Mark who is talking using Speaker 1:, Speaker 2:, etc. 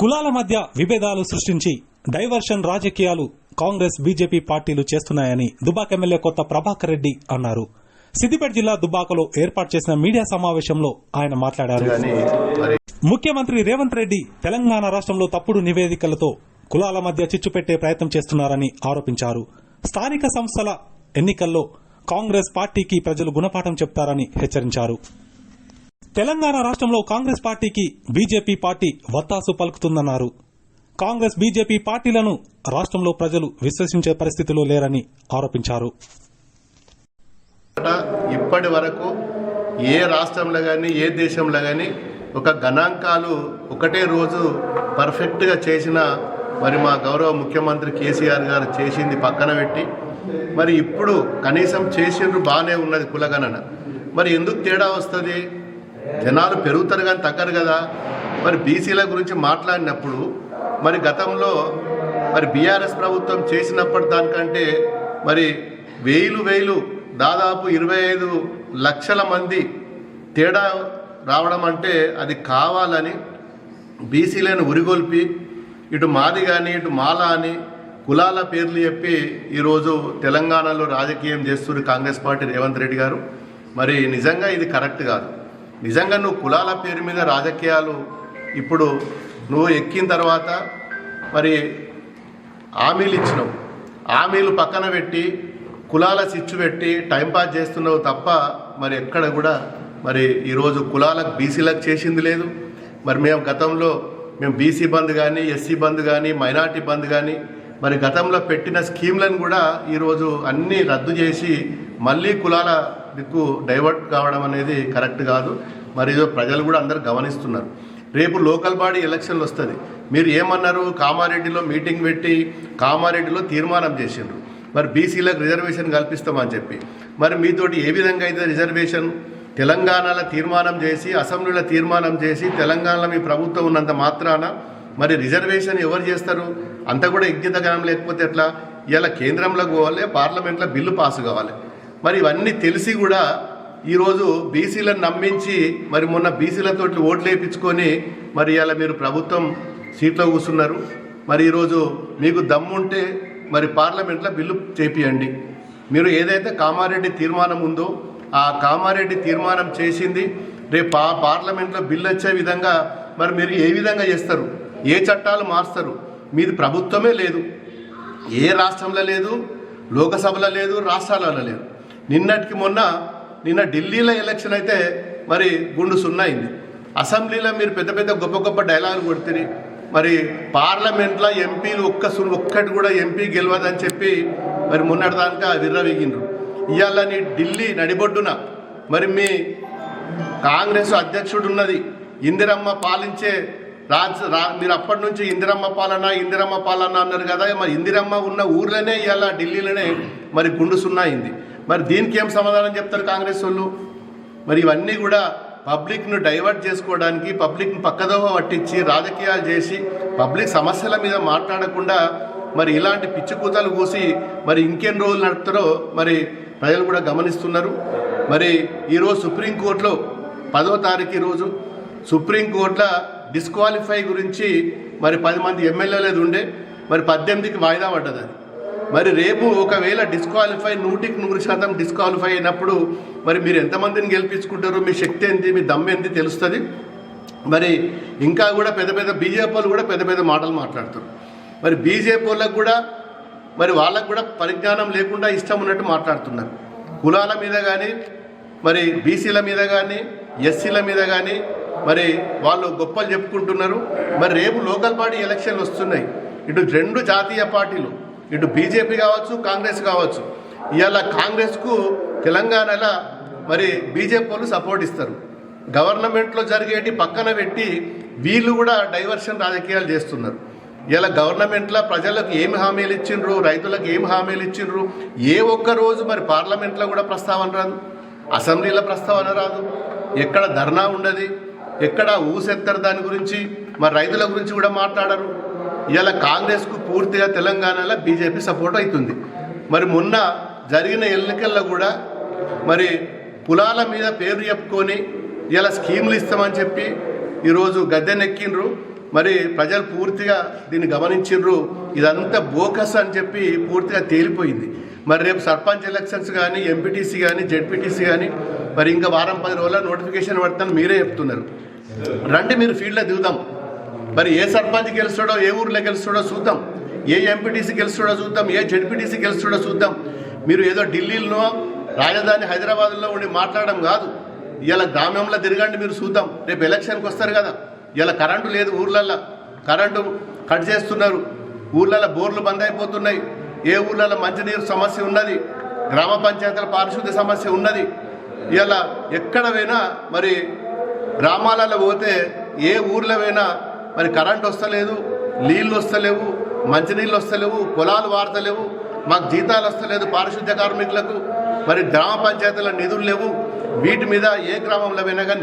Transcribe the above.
Speaker 1: కులాల మధ్య విభేదాలు సృష్టించి డైవర్షన్ రాజకీయాలు కాంగ్రెస్ బీజేపీ పార్టీలు చేస్తున్నాయని దుబాక్ ఎమ్మెల్యే కొత్త ప్రభాకర్ రెడ్డి అన్నారు. సిద్దిపేట జిల్లా దుబ్బాకలో ఏర్పాటు చేసిన మీడియా సమావేశంలో ఆయన మాట్లాడారు. ముఖ్యమంత్రి రేవంత్ రెడ్డి తెలంగాణ రాష్ట్రంలో తప్పుడు నివేదికలతో కులాల మధ్య చిచ్చు పెట్టే ప్రయత్నం చేస్తున్నారని ఆరోపించారు. స్థానిక సంస్థల ఎన్నికల్లో కాంగ్రెస్ పార్టీకి ప్రజలు గుణపాఠం చెప్తారని హెచ్చరించారు. తెలంగాణ రాష్ట్రంలో కాంగ్రెస్ పార్టీకి బీజేపీ పార్టీ వత్తాసు పలుకుతుందన్నారు. కాంగ్రెస్ బీజేపీ పార్టీలను రాష్ట్రంలో ప్రజలు విశ్వసించే పరిస్థితిలో లేరని ఆరోపించారు.
Speaker 2: ఇప్పటి వరకు ఏ రాష్ట్రంలో కానీ ఏ దేశంలో కానీ ఒక గణాంకాలు ఒకటే రోజు పర్ఫెక్ట్గా చేసిన మరి మా గౌరవ ముఖ్యమంత్రి కేసీఆర్ గారు చేసింది పక్కన పెట్టి మరి ఇప్పుడు కనీసం చేసిండ్రు బాగానే ఉన్నది కులగణన. మరి ఎందుకు తేడా వస్తుంది? జనాలు పెరుగుతారు కానీ తగ్గరు కదా? మరి బీసీల గురించి మాట్లాడినప్పుడు మరి గతంలో మరి బీఆర్ఎస్ ప్రభుత్వం చేసినప్పటి దానికంటే మరి వేలు వేలు దాదాపు ఇరవై ఐదు లక్షల మంది తేడా రావడం అంటే అది కావాలని బీసీలను ఉరిగొల్పి ఇటు మాది కానీ ఇటు మాల అని కులాల పేర్లు చెప్పి ఈరోజు తెలంగాణలో రాజకీయం చేస్తున్నారు కాంగ్రెస్ పార్టీ రేవంత్ రెడ్డి గారు. మరి నిజంగా ఇది కరెక్ట్ కాదు. నిజంగా నువ్వు కులాల పేరు మీద రాజకీయాలు ఇప్పుడు నువ్వు ఎక్కిన తర్వాత మరి హామీలు ఇచ్చినావు. హామీలు పక్కన పెట్టి కులాల సిచ్చు పెట్టి టైంపాస్ చేస్తున్నావు తప్ప మరి ఎక్కడ కూడా మరి ఈరోజు కులాలకు బీసీలకు చేసింది లేదు. మరి మేము గతంలో మేము బీసీ బంద్ కానీ ఎస్సీ బంద్ కానీ మైనార్టీ బంద్ కానీ మరి గతంలో పెట్టిన స్కీమ్లను కూడా ఈరోజు అన్నీ రద్దు చేసి మళ్ళీ కులాల దిక్కు డైవర్ట్ కావడం అనేది కరెక్ట్ కాదు. మరి ప్రజలు కూడా అందరు గమనిస్తున్నారు. రేపు లోకల్ బాడీ ఎలక్షన్లు వస్తుంది. మీరు ఏమన్నారు? కామారెడ్డిలో మీటింగ్ పెట్టి కామారెడ్డిలో తీర్మానం చేసిండ్రు. మరి బీసీలకు రిజర్వేషన్ కల్పిస్తామని చెప్పి. మరి మీతోటి ఏ విధంగా అయితే రిజర్వేషన్? తెలంగాణలో తీర్మానం చేసి అసెంబ్లీలో తీర్మానం చేసి తెలంగాణలో మీ ప్రభుత్వం ఉన్నంత మాత్రాన మరి రిజర్వేషన్ ఎవరు చేస్తారు? అంత కూడా యజ్ఞతగానం లేకపోతే ఎట్లా? ఇలా కేంద్రంలోకి పోవాలి పార్లమెంట్లో బిల్లు పాస్ కావాలి. మరి ఇవన్నీ తెలిసి కూడా ఈరోజు బీసీలను నమ్మించి మరి మొన్న బీసీలతో ఓట్లు వేయించుకొని మరి ఇలా మీరు ప్రభుత్వం సీట్లో కూర్చున్నారు. మరి ఈరోజు మీకు దమ్ముంటే మరి పార్లమెంట్లో బిల్లు చేపియండి. మీరు ఏదైతే కామారెడ్డి తీర్మానం ఉందో ఆ కామారెడ్డి తీర్మానం చేసింది. రేపు పా పార్లమెంట్లో బిల్లు వచ్చే విధంగా మరి మీరు ఏ విధంగా చేస్తారు? ఏ చట్టాలు మారుస్తారు? మీది ప్రభుత్వమే లేదు. ఏ రాష్ట్రంలో లేదు? లోకసభలో లేదు? రాష్ట్రాలలో లేదు. నిన్నటికి మొన్న నిన్న ఢిల్లీలో ఎలక్షన్ అయితే మరి గుండు సున్నా అయింది. అసెంబ్లీలో మీరు పెద్ద పెద్ద గొప్ప గొప్ప డైలాగులు కొడుతుంది మరి పార్లమెంట్లో ఎంపీలు ఒక్క సు ఒక్కటి కూడా ఎంపీ గెలవదని చెప్పి మరి మొన్నటిదాకా విర్రవీగినరు ఇవాళ నీ ఢిల్లీ నడిబొడ్డున మరి మీ కాంగ్రెస్ అధ్యక్షుడు ఉన్నది ఇందిరమ్మ పాలించే రాజ్ రా మీరు అప్పటి నుంచి ఇందిరమ్మ పాలన ఇందిరమ్మ పాలన అన్నారు కదా మరి ఇందిరమ్మ ఉన్న ఊర్లోనే ఇవాళ ఢిల్లీలోనే మరి గుండు సున్నా అయింది. మరి దీనికి ఏం సమాధానం చెప్తారు కాంగ్రెస్ వాళ్ళు? మరి ఇవన్నీ కూడా పబ్లిక్ను డైవర్ట్ చేసుకోవడానికి పబ్లిక్ను పక్కదోవ పట్టించి రాజకీయాలు చేసి పబ్లిక్ సమస్యల మీద మాట్లాడకుండా మరి ఇలాంటి పిచ్చి కూతలు కూసి మరి ఇంకెన్ని రోజులు నడుపుతారో మరి ప్రజలు కూడా గమనిస్తున్నారు. మరి ఈరోజు సుప్రీంకోర్టులో పదో తారీఖు రోజు సుప్రీంకోర్టుల డిస్క్వాలిఫై గురించి మరి పది మంది ఎమ్మెల్యేలు ఉండే మరి పద్దెనిమిదికి వాయిదా పడ్డది అది. మరి రేపు ఒకవేళ డిస్క్వాలిఫై నూటికి నూరు శాతం డిస్క్వాలిఫై అయినప్పుడు మరి మీరు ఎంతమందిని గెలిపించుకుంటారు? మీ శక్తి ఏంటి? మీ దమ్ ఏంటి? తెలుస్తుంది. మరి ఇంకా కూడా పెద్ద పెద్ద బీజేపీలు కూడా పెద్ద పెద్ద మాటలు మాట్లాడుతారు. మరి బీజేపీలకు కూడా మరి వాళ్ళకు కూడా పరిజ్ఞానం లేకుండా ఇష్టం ఉన్నట్టు మాట్లాడుతున్నారు. కులాల మీద కానీ మరి బీసీల మీద కానీ ఎస్సీల మీద కానీ మరి వాళ్ళు గొప్పలు చెప్పుకుంటున్నారు. మరి రేపు లోకల్ బాడీ ఎలక్షన్లు వస్తున్నాయి. ఇటు రెండు జాతీయ పార్టీలు ఇటు బీజేపీ కావచ్చు కాంగ్రెస్ కావచ్చు. ఇవాళ కాంగ్రెస్కు తెలంగాణలో మరి బీజేపీ వాళ్ళు సపోర్ట్ ఇస్తారు. గవర్నమెంట్లో జరిగేటి పక్కన పెట్టి వీళ్ళు కూడా డైవర్షన్ రాజకీయాలు చేస్తున్నారు. ఇలా గవర్నమెంట్లో ప్రజలకు ఏమి హామీలు ఇచ్చిండ్రు రైతులకు ఏమి హామీలు ఇచ్చిండ్రు? ఏ ఒక్క రోజు మరి పార్లమెంట్లో కూడా ప్రస్తావన రాదు. అసెంబ్లీలో ప్రస్తావన రాదు. ఎక్కడ ధర్నా ఉండదు. ఎక్కడ ఊసెత్తారు దాని గురించి? మరి రైతుల గురించి కూడా మాట్లాడరు. ఇలా కాంగ్రెస్కు పూర్తిగా తెలంగాణలో బీజేపీ సపోర్ట్ అవుతుంది. మరి మొన్న జరిగిన ఎన్నికల్లో కూడా మరి కులాల మీద పేరు చెప్పుకొని ఇలా స్కీములు ఇస్తామని చెప్పి ఈరోజు గద్దెనెక్కిండ్రు. మరి ప్రజలు పూర్తిగా దీన్ని గమనించిండ్రు. ఇదంతా బోకస్ అని చెప్పి పూర్తిగా తేలిపోయింది. మరి రేపు సర్పంచ్ ఎలక్షన్స్ కానీ ఎంపీటీసీ కానీ జెడ్పీటీసీ కానీ మరి ఇంకా వారం పది రోజుల నోటిఫికేషన్ పడుతుందని మీరే చెప్తున్నారు. రండి మీరు ఫీల్డ్లో దిగుదాం. మరి ఏ సర్పంచ్ గెలుస్తాడో ఏ ఊర్లో గెలుస్తాడో చూద్దాం. ఏ ఎంపీటీసీ గెలుస్తాడో చూద్దాం. ఏ జెడ్పీటీసీ గెలుస్తాడో చూద్దాం. మీరు ఏదో ఢిల్లీలో రాజధాని హైదరాబాద్లో ఉండి మాట్లాడడం కాదు. ఇలా గ్రామంలో తిరగండి మీరు చూద్దాం. రేపు ఎలక్షన్కి వస్తారు కదా. ఇలా కరెంటు లేదు ఊర్లల్లో. కరెంటు కట్ చేస్తున్నారు. ఊర్లలో బోర్లు బంద్ అయిపోతున్నాయి. ఏ ఊర్లలో మంచినీరు సమస్య ఉన్నది? గ్రామ పంచాయతీల పారిశుద్ధ్య సమస్య ఉన్నది. ఇలా ఎక్కడ పోయినా మరి గ్రామాలలో పోతే ఏ ఊర్లో పోయినా మరి కరెంట్ వస్తలేదు నీళ్ళు వస్తలేవు మంచినీళ్ళు వస్తలేవు పొలాలు వాడతలేవు మాకు జీతాలు వస్తలేదు పారిశుద్ధ్య కార్మికులకు మరి గ్రామ పంచాయతీల నిధులు లేవు వీటి మీద ఏ గ్రామంలో పోయినా కానీ